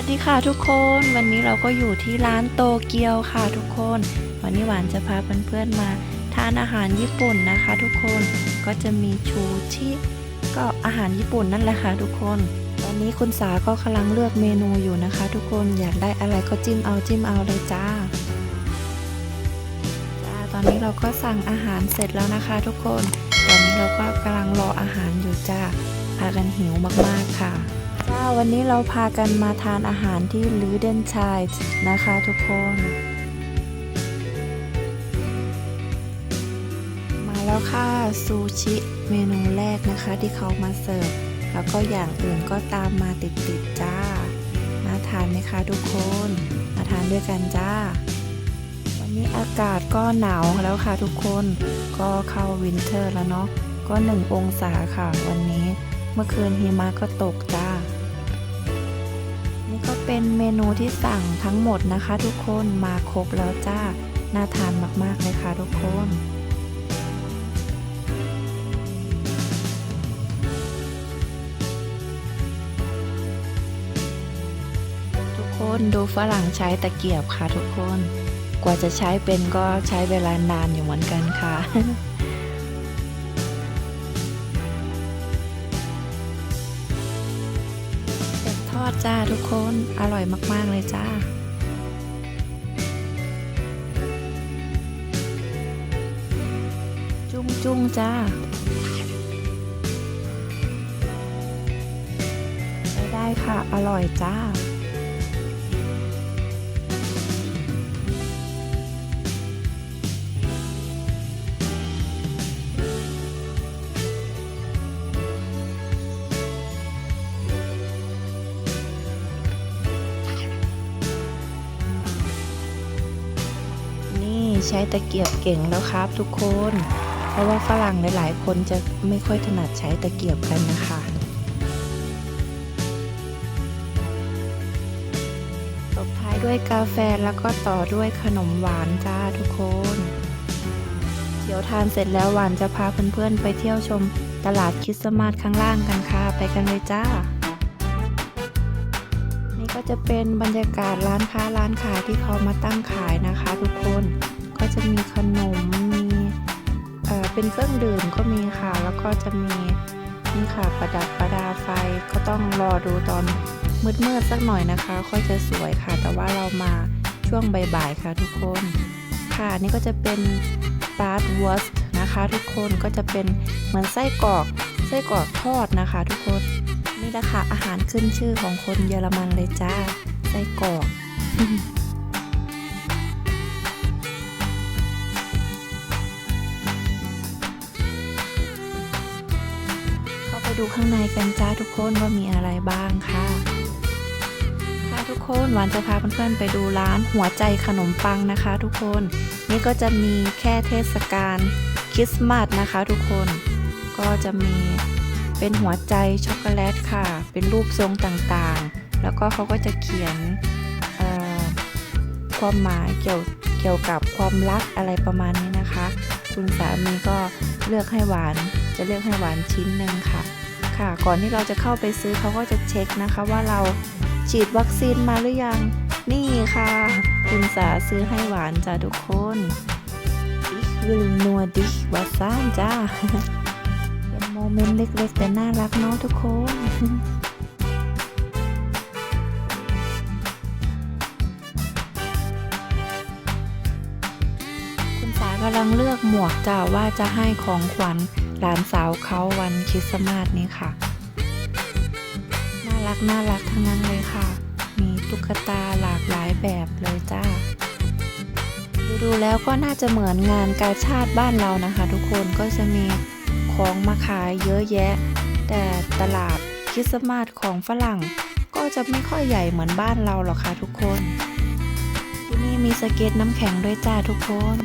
วัสดีค่ะทุกคนวันนี้เราก็อยู่ที่ร้านโตเกียวค่ะทุกคน วันนี้หวานจะพาเพื่อนๆมา ทานอาหารญี่ปุ่นนะคะ ทุกคนก็จะมีชูชิก็อาหารญี่ปุ่นนั่นแหละค่ะทุกคน ตอนนี้คุณสาก็กำลังเลือกเมนูอยู่นะคะ ทุกคนอยากได้อะไรก็จิ้มเอาจิ้มเอาเลยจ้าจ้าตอนนี้เราก็สั่งอาหารเสร็จแล้วนะคะ ทุกคน ตอนนี้เราก็กำลังรออาหารอยู่จ้าพากันหิวมากๆค่ะ จ้าวันนี้เราพากันมาทานอาหารที่ลือเดนชายนะคะทุกคน มาแล้วค่ะซูชิเมนูแรกนะคะที่เขามาเสิร์ฟ แล้วก็อย่างอื่นก็ตามมาติดๆจ้าน่าทานไหมคะทุกคน มาทานด้วยกันจ้า วันนี้อากาศก็หนาวแล้วค่ะทุกคน ก็เข้าวินเทอร์แล้วเนาะ ก็หนึ่งองศาค่ะวันนี้ เมื่อคืนหิมะก็ตกจ้า เป็นเมนูที่สั่งทั้งหมดนะคะ ทุกคนมาครบแล้วจ้า น่าทานมากๆเลยค่ะทุกคนทุกคนดูฝรั่งใช้ตะเกียบค่ะทุกคน กว่าจะใช้เป็นก็ใช้เวลานานอยู่เหมือนกันค่ะ ดทอดจ้าทุกคน อร่อยมาก ๆ เลยจ้าจุ้งจุ้งจ้าใช้ได้ค่ะ อร่อยจ้า นี่ใช้ตะเกียบเก่งแล้วครับทุกคน เพราะว่าฝรั่งหลายๆ คนจะไม่ค่อยถนัดใช้ตะเกียบกันนะคะตบท้ายด้วยกาแฟแล้วก็ต่อด้วยขนมหวานจ้าทุกคนเดี๋ยวทานเสร็จแล้วหวานจะพาเพื่อนๆไปเที่ยวชมตลาดคริสต์มาสข้างล่างกันค่ะ ไปกันเลยจ้า นี่ก็จะเป็นบรรยากาศร้านค้าร้านขายที่เขามาตั้งขายนะคะทุกคน จะมีขนม มีเป็นเครื่องดื่มก็มีค่ะ แล้วก็จะมีนี่ค่ะประดับประดาไฟก็ต้องรอดูตอนมืดๆสักหน่อยนะคะ ค่อยจะสวยค่ะ แต่ว่าเรามาช่วงบ่ายๆค่ะทุกคน ค่ะนี่ก็จะเป็นบาร์ดวอสนะคะทุกคนก็จะเป็นเหมือนไส้กรอกไส้กรอกทอดนะคะ ทุกคนนี่แหละค่ะอาหารขึ้นชื่อของคนเยอรมันเลยจ้าไส้กรอก ดูข้างในกันจ้าทุกคนว่ามีอะไรบ้างค่ะ ค่ะทุกคนหวานจะพาเพื่อนๆไปดูร้านหัวใจขนมปังนะคะ ทุกคน นี่ก็จะมีแค่เทศกาลคริสต์มาสนะคะ ทุกคน ก็จะมีเป็นหัวใจช็อกโกแลตค่ะ เป็นรูปทรงต่างๆ แล้วก็เขาก็จะเขียนความหมายเกี่ยวเกี่ยวกับความรักอะไรประมาณนี้นะคะ คุณสามีก็เลือกให้หวานจะเลือกให้หวานชิ้นหนึ่งค่ะ ค่ะ ก่อนที่เราจะเข้าไปซื้อเขาก็จะเช็คนะคะว่าเราฉีดวัคซีนมาหรือยัง นี่ค่ะ คุณสาซื้อให้หวานจ้าทุกคนอิวิลนัวดิวาซานจ้า เป็นโมเมนต์เล็กๆ แต่น่ารักเนาะทุกคนคุณสากำลังเลือกหมวกจ้าว่าจะให้ของขวัญ หลานสาวเขาวันคริสต์มาสนี้ค่ะ น่ารักน่ารักทั้งนั้นเลยค่ะ มีตุ๊กตาหลากหลายแบบเลยจ้า ดูๆแล้วก็น่าจะเหมือนงานกาชาติบ้านเรานะคะ ทุกคนก็จะมีของมาขายเยอะแยะ แต่ตลาดคริสต์มาสของฝรั่ง ก็จะไม่ค่อยใหญ่เหมือนบ้านเราหรอกค่ะทุกคน ที่นี่มีสเก็ตน้ำแข็งด้วยจ้าทุกคน